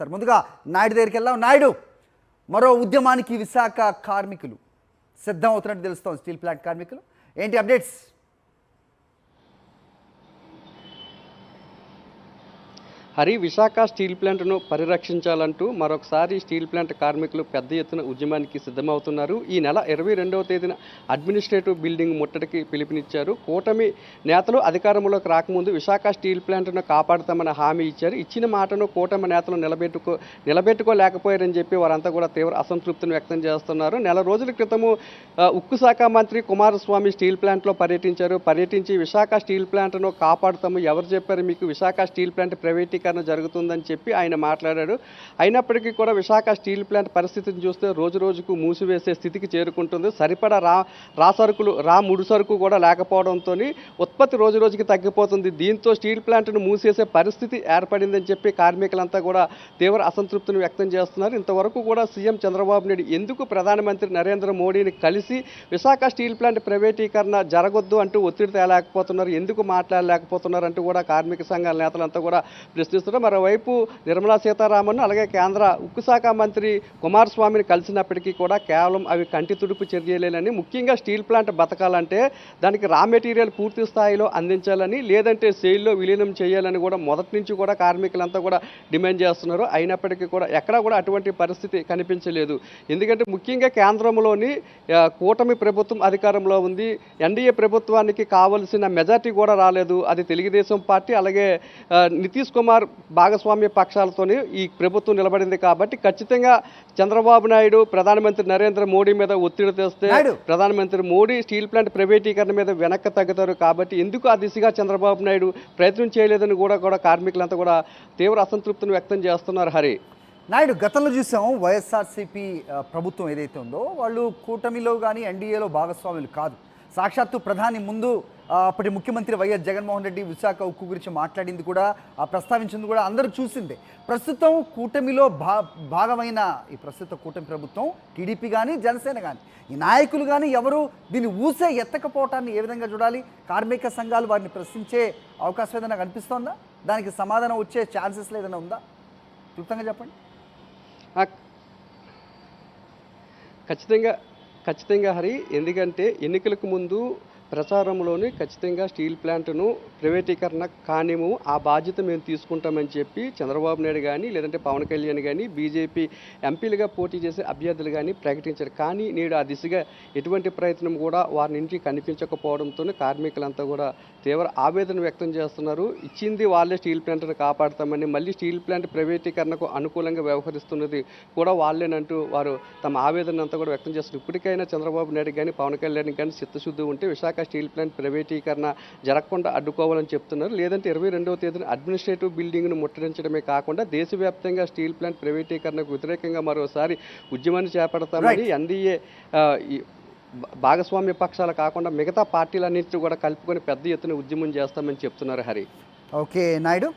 చేస్తారు. ముందుగా నాయుడు దగ్గరికి వెళ్దాం. నాయుడు మరో ఉద్యమానికి విశాఖ కార్మికులు సిద్ధం అవుతున్నట్టు తెలుస్తోంది స్టీల్ ప్లాంట్ కార్మికులు. ఏంటి అప్డేట్స్? హరి విశాఖ స్టీల్ ప్లాంట్ను పరిరక్షించాలంటూ మరొకసారి స్టీల్ ప్లాంట్ కార్మికులు పెద్ద ఎత్తున ఉద్యమానికి సిద్ధమవుతున్నారు. ఈ నెల ఇరవై రెండవ తేదీన అడ్మినిస్ట్రేటివ్ బిల్డింగ్ ముట్టడికి పిలుపునిచ్చారు. కూటమి నేతలు అధికారంలోకి రాకముందు విశాఖ స్టీల్ ప్లాంట్ను కాపాడుతామని హామీ ఇచ్చారు. ఇచ్చిన మాటను కూటమి నేతలు నిలబెట్టుకో నిలబెట్టుకోలేకపోయారని చెప్పి వారంతా కూడా తీవ్ర అసంతృప్తిని వ్యక్తం చేస్తున్నారు. నెల రోజుల క్రితము ఉక్కు శాఖ మంత్రి కుమారస్వామి స్టీల్ ప్లాంట్లో పర్యటించారు. పర్యటించి విశాఖ స్టీల్ ప్లాంట్ను కాపాడుతాము. ఎవరు చెప్పారు మీకు? విశాఖ స్టీల్ ప్లాంట్ ప్రైవేటీకరణ జరుగుతుందని చెప్పి ఆయన మాట్లాడాడు. అయినప్పటికీ కూడా విశాఖ స్టీల్ ప్లాంట్ పరిస్థితిని చూస్తే రోజు రోజుకు మూసివేసే స్థితికి చేరుకుంటుంది. సరిపడా రా రా సరుకులు రా ముడి సరుకు కూడా లేకపోవడంతో ఉత్పత్తి రోజు రోజుకి తగ్గిపోతుంది. దీంతో స్టీల్ ప్లాంట్ను మూసేసే పరిస్థితి ఏర్పడిందని చెప్పి కార్మికులంతా కూడా తీవ్ర అసంతృప్తిని వ్యక్తం చేస్తున్నారు. ఇంతవరకు కూడా సీఎం చంద్రబాబు నాయుడు ఎందుకు ప్రధానమంత్రి నరేంద్ర మోడీని కలిసి విశాఖ స్టీల్ ప్లాంట్ ప్రైవేటీకరణ జరగొద్దు అంటూ ఒత్తిడి తేలేకపోతున్నారు? ఎందుకు మాట్లాడలేకపోతున్నారు అంటూ కూడా కార్మిక సంఘాల నేతలంతా కూడా ప్రశ్నిస్తున్నారు మరోవైపు నిర్మలా సీతారామన్ అలాగే కేంద్ర ఉక్కు శాఖ మంత్రి కుమారస్వామిని కలిసినప్పటికీ కూడా కేవలం అవి కంటి తుడుపు చర్యలేనని ముఖ్యంగా స్టీల్ ప్లాంట్ బతకాలంటే దానికి రా మెటీరియల్ పూర్తి స్థాయిలో అందించాలని లేదంటే సేల్లో విలీనం చేయాలని కూడా మొదటి నుంచి కూడా కార్మికులంతా కూడా డిమాండ్ చేస్తున్నారు. అయినప్పటికీ కూడా ఎక్కడా కూడా అటువంటి పరిస్థితి కనిపించలేదు. ఎందుకంటే ముఖ్యంగా కేంద్రంలోని కూటమి ప్రభుత్వం అధికారంలో ఉంది. ఎన్డీఏ ప్రభుత్వానికి కావలసిన మెజార్టీ కూడా రాలేదు. అది తెలుగుదేశం పార్టీ అలాగే నితీష్ కుమార్ భాగస్వామ్య పక్షాలతోని ఈ ప్రభుత్వం నిలబడింది కాబట్టి ఖచ్చితంగా చంద్రబాబు నాయుడు ప్రధానమంత్రి నరేంద్ర మోడీ మీద ఒత్తిడి తెస్తే. ప్రధానమంత్రి మోడీ స్టీల్ ప్లాంట్ ప్రైవేటీకరణ మీద వెనక్కి తగ్గుతారు కాబట్టి ఎందుకు ఆ దిశగా చంద్రబాబు నాయుడు ప్రయత్నం చేయలేదని కూడా కూడా కార్మికులంతా కూడా తీవ్ర అసంతృప్తిని వ్యక్తం చేస్తున్నారు. హరి. నాయుడు గతంలో చూసాం వైఎస్ఆర్సీపీ ప్రభుత్వం ఏదైతే ఉందో వాళ్ళు కూటమిలో కానీ ఎన్డీఏలో భాగస్వాములు కాదు. సాక్షాత్తు ప్రధాని ముందు అప్పటి ముఖ్యమంత్రి వైఎస్ జగన్మోహన్ రెడ్డి విశాఖ ఉక్కు గురించి మాట్లాడింది కూడా ఆ ప్రస్తావించింది కూడా అందరూ చూసిందే. ప్రస్తుతం కూటమిలో భా భాగమైన ఈ ప్రస్తుత కూటమి ప్రభుత్వం టీడీపీ కానీ జనసేన కానీ ఈ నాయకులు కానీ ఎవరు దీన్ని ఊసే ఎత్తకపోవటాన్ని ఏ విధంగా చూడాలి? కార్మిక సంఘాలు వారిని ప్రశ్నించే అవకాశం ఏదైనా కనిపిస్తోందా? దానికి సమాధానం వచ్చే ఛాన్సెస్ ఏదైనా ఉందా? క్లుప్తంగా చెప్పండి. ఖచ్చితంగా ఖచ్చితంగా హరి ఎందుకంటే ఎన్నికలకు ముందు ప్రచారంలోని ఖచ్చితంగా స్టీల్ ప్లాంట్ను ప్రైవేటీకరణ కానిము ఆ బాధ్యత మేము తీసుకుంటామని చెప్పి చంద్రబాబు నాయుడు కానీ లేదంటే పవన్ కళ్యాణ్ కానీ బీజేపీ ఎంపీలుగా పోటీ చేసే అభ్యర్థులు కానీ ప్రకటించారు. కానీ నేడు ఆ దిశగా ఎటువంటి ప్రయత్నం కూడా వారి నుంచి కనిపించకపోవడంతో కార్మికులంతా కూడా తీవ్ర ఆవేదన వ్యక్తం చేస్తున్నారు. ఇచ్చింది వాళ్ళే స్టీల్ ప్లాంట్ను కాపాడతామని మళ్ళీ స్టీల్ ప్లాంట్ ప్రైవేటీకరణకు అనుకూలంగా వ్యవహరిస్తున్నది కూడా వాళ్ళేనంటూ వారు తమ ఆవేదన అంతా కూడా వ్యక్తం చేస్తున్నారు. ఇప్పటికైనా చంద్రబాబు నాయుడు కానీ పవన్ కళ్యాణ్ కానీ చిత్తశుద్ధి ఉంటే విశాఖ స్టీల్ ప్లాంట్ ప్రైవేటీకరణ జరగకుండా అడ్డుకోవాలని చెప్తున్నారు. లేదంటే ఇరవై రెండవ తేదీన అడ్మినిస్ట్రేటివ్ బిల్డింగ్ను ముట్టడించడమే కాకుండా దేశవ్యాప్తంగా స్టీల్ ప్లాంట్ ప్రైవేటీకరణకు వ్యతిరేకంగా మరోసారి ఉద్యమాన్ని చేపడతామని ఎన్డీఏ భాగస్వామ్య పక్షాలు కాకుండా మిగతా పార్టీలన్నింటినీ కూడా కలుపుకొని పెద్ద ఎత్తున ఉద్యమం చేస్తామని చెప్తున్నారు హరి. ఓకే నాయుడు.